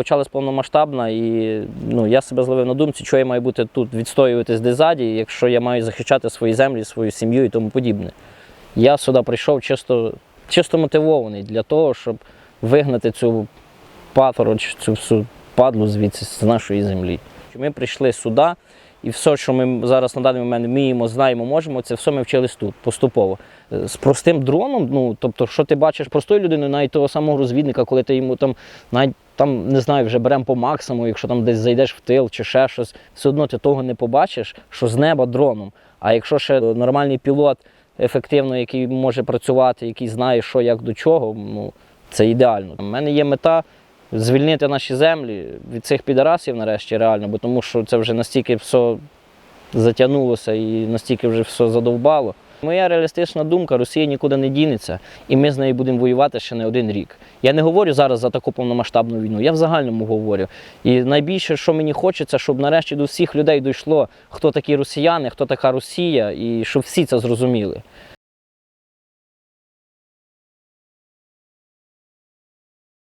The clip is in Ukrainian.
Почалась повномасштабна, і ну, я себе зловив на думці, що я маю бути тут відстоюватись де якщо я маю захищати свої землі, свою сім'ю і тому подібне. Я сюди прийшов чисто, чисто мотивований для того, щоб вигнати цю патороч, цю всю падлу звідси з нашої землі. Ми прийшли сюди, і все, що ми зараз на даний момент вміємо, знаємо, можемо, це все ми вчились тут поступово. Е, З простим дроном, ну тобто, що ти бачиш простою людиною, навіть того самого розвідника, коли ти йому там навіть там не знаю, вже беремо по максимуму, якщо там десь зайдеш в тил чи ще щось, все одно ти того не побачиш, що з неба дроном. А якщо ще нормальний пілот ефективно, який може працювати, який знає, що як до чого, ну це ідеально. У мене є мета звільнити наші землі від цих підарасів нарешті реально, бо тому що це вже настільки все затягнулося і настільки вже все задовбало. Моя реалістична думка, Росія нікуди не дінеться, і ми з нею будемо воювати ще не один рік. Я не говорю зараз за таку повномасштабну війну, я в загальному говорю. І найбільше, що мені хочеться, щоб нарешті до всіх людей дійшло, хто такі росіяни, хто така Росія, і щоб всі це зрозуміли.